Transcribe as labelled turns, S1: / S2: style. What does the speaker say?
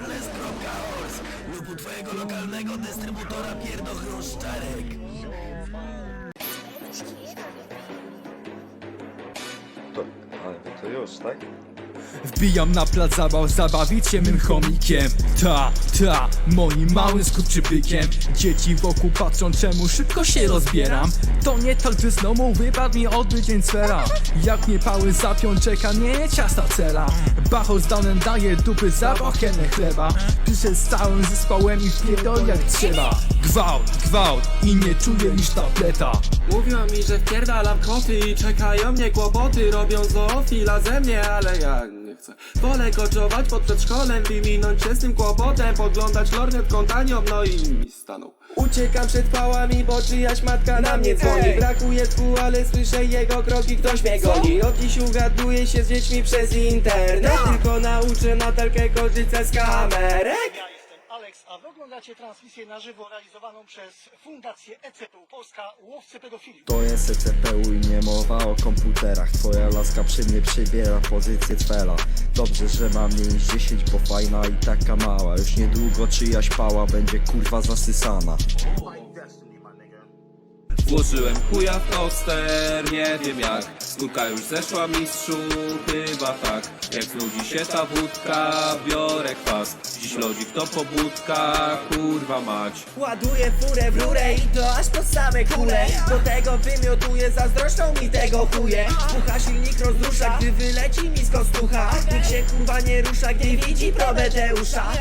S1: Wellness.org lub u twojego lokalnego dystrybutora pierdochrąszczarek. To, ale to już, tak?
S2: Wbijam na plac zabaw, zabawić się mym chomikiem. Ta, ta, moim małym skurczybykiem. Dzieci wokół patrzą czemu szybko się rozbieram. To nie tak, że znowu wypadł mi dzień sfera. Jak mnie pały zapią, czeka mnie ciasta cela. Bacho z Downem daje dupy za bokienę chleba. Piszę z całym zespołem i wpierdol jak trzeba. Gwałt, gwałt i nie czuję niż tableta.
S3: Mówią mi, że wpierdalam koty i czekają mnie kłopoty. Robią zoofila ze mnie, ale ja nie chcę. Wolę koczować pod przedszkolem i minąć się z tym kłopotem Podglądać lornetką tanią, no i mi stanął. Uciekam przed pałami, bo czyjaś matka na mnie dzwoni. Brakuje tchu, ale słyszę jego kroki, ktoś mnie goni. Od dziś ugaduję się z dziećmi przez internet. Tylko nauczę Natalkę korzystać z kamerek
S4: Alex, a wy oglądacie transmisję na żywo realizowaną przez Fundację ECPU Polska Łowcy Pedofilii.
S1: To jest ECPU i nie mowa o komputerach. Twoja laska przy mnie przybiera pozycję cwela. Dobrze, że mam jej niż 10, bo fajna i taka mała. Już niedługo czyjaś pała będzie kurwa zasysana
S5: Włożyłem chuja w toster, nie wiem jak. Skórka już zeszła mistrzu, chyba tak. Jak znudzi się ta wódka, biorę kwas. Dziś lodzik to pobudka, kurwa mać.
S3: Ładuję furę w rurę i to aż po same kule. Do tego wymiotuję, zazdroszczą mi tego chuje. Pucha silnik rozrusza, gdy wyleci mi z kostucha. Nikt się kurwa nie rusza, gdy widzi Prometeusza